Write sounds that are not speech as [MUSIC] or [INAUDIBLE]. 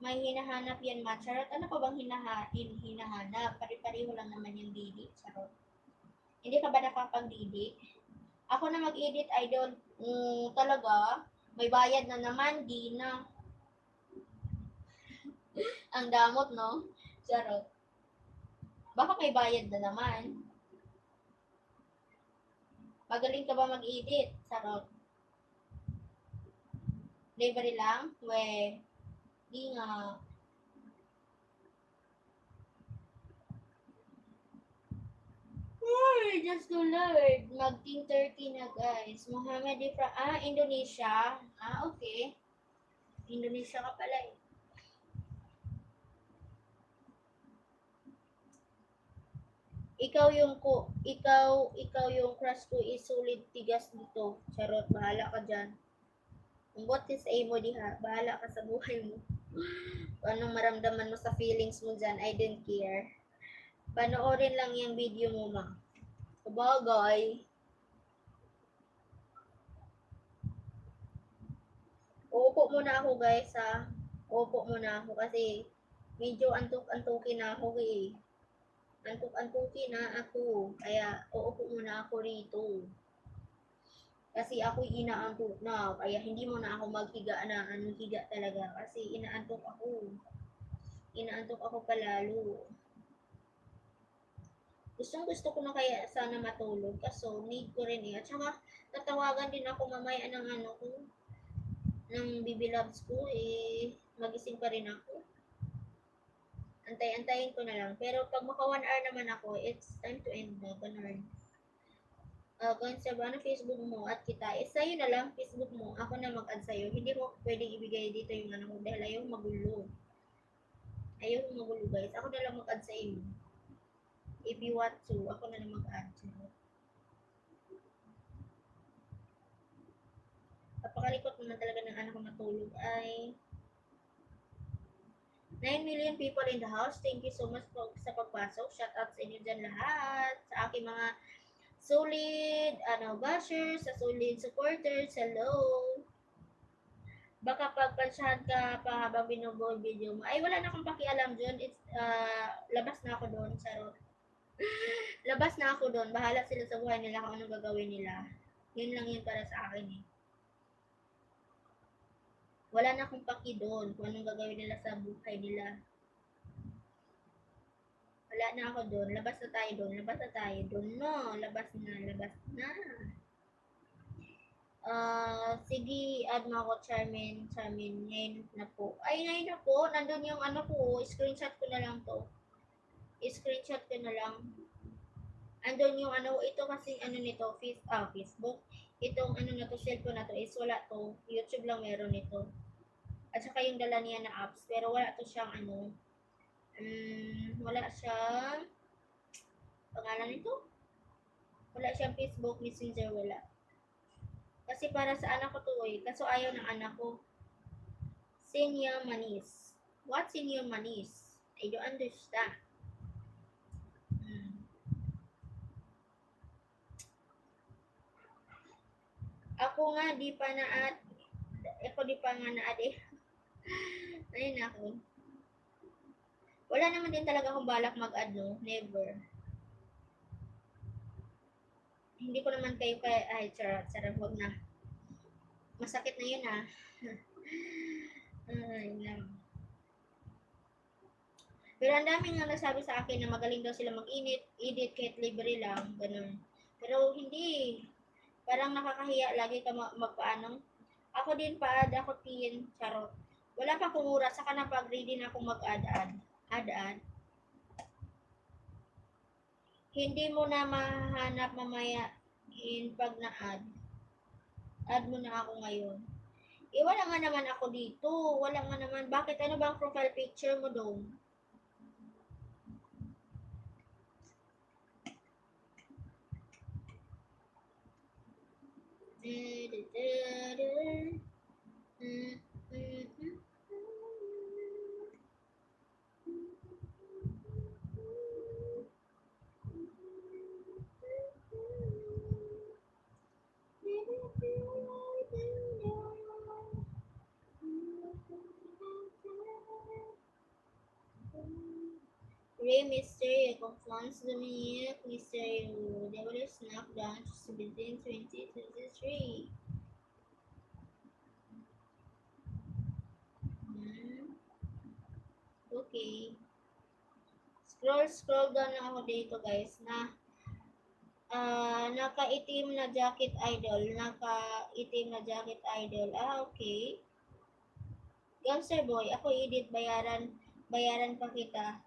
may hinahanap yan ma. Charot, ano pa bang hinaha, hin, hinahanap? Pari-pareho lang naman yung didi. Charot. Hindi ka ba nakapag-didi? Ako na mag-edit, I don't, mm, talaga, may bayad na naman, di na. [LAUGHS] Ang damot, no? Charot. Baka may bayad na naman. Magaling ka ba mag-edit? Charot. Libre lang? We, di nga. Ay, just to Lord. Mag-team 30 na, guys. Mohammed Ifra, ah, Indonesia. Ah, okay. Indonesia ka pala eh. Ikaw yung ko, ikaw, ikaw yung crush ko is solid tigas dito. Charot, bahala ka dyan. Kung what is a mo diha, bahala ka sa buhay mo. Anong maramdaman mo sa feelings mo dyan, I don't care. Panoorin lang yung video mo, ma. Kabagay. Uupo muna ako, guys, ha. Uupo muna ako kasi medyo antok-antokin na ako, eh. Antok-antokin na ako. Kaya, uupo muna ako rito. Kasi ako inaantok na. Kaya hindi mo na ako maghiga na anong higa talaga. Kasi inaantok ako. Inaantok ako palalo. Gustong gusto ko na kaya sana matulog. Kaso need ko rin eh. At saka tatawagan din ako mamaya ng ano ko. Ng baby loves ko eh. Magising pa rin ako. Antay-antayin ko na lang. Pero pag maka 1 hour naman ako, it's time to end na. Ganun uh, kung sa ano, Facebook mo at kita, eh, sa'yo na lang, Facebook mo, ako na mag-add sa'yo. Hindi mo pwedeng ibigay dito yung ano mo dahil ayaw magulo. Ayaw magulo guys. Ako na lang mag-add sa iyo. If you want to, ako na lang mag-add sa'yo. Napakalikot naman talaga ng anak ko matulog ay 9 million people in the house. Thank you so much po sa pagpasok. Shout out sa inyo dyan lahat. Sa aking mga solid, ano, bashers, sa solid supporters, hello. Baka pagpansyahan ka pa habang binubuo video mo. Ay, wala na akong pakialam dun. It's, uh, labas na ako doon, charot. [LAUGHS] labas na ako doon. Bahala sila sa buhay nila kung anong gagawin nila. Yun lang yun para sa akin eh. Wala na akong paki doon kung anong gagawin nila sa buhay nila. Wala na ako doon. Labas na tayo doon. Labas na tayo doon. No, labas na. Labas na. Uh, sige, add mo ako, Charmin. Charmin, ngayon na po. Ay, ngayon na po. Nandun yung ano ko. Screenshot ko na lang to. Screenshot ko na lang. Andun yung ano, ito kasi ano nito, face, ah, Facebook. Itong ano na to, cellphone na to is wala to. YouTube lang meron nito. At saka yung dala niya na apps. Pero wala to siyang ano, um, wala siyang pangalan nito. Wala siyang Facebook, Messenger, wala. Kasi para sa anak ko to eh. Kaso ayaw ng anak ko. Senior Manis. What senior Manis? I don't understand. Hmm. Ako nga, di pa na at, ako di pa nga na at eh. [LAUGHS] Ayun ako. Wala naman din talaga akong balak mag-add, no? Never. Hindi ko naman kayo kaya, ay, charot, charot, wag na. Masakit na yun, ha? [LAUGHS] ay, lang. Pero ang daming nga nagsabi sa akin na magaling daw sila mag-init, edit kahit libre lang, ganun. Pero hindi. Parang nakakahiya lagi ka magpaanong. Ako din pa-add, ako tin, charot. Wala pa akong oras, saka na pag-ready na akong mag-add-add ad-ad, hindi mo na mahanap mamaya in pag na-add. Add mo na ako ngayon. Eh, wala nga naman ako dito. Wala nga naman. Bakit? Ano ba ang profile picture mo doon? Eh, Ray Mysterio, Confluence Dominic Mysterio, Devilish Knockdown, 17, 20, 23. Hmm. Okay. Scroll, scroll down lang ako dito guys na ah naka-itim na jacket idol. Naka-itim na jacket idol. Ah, okay. Gangster boy, ako edit bayaran bayaran pa kita.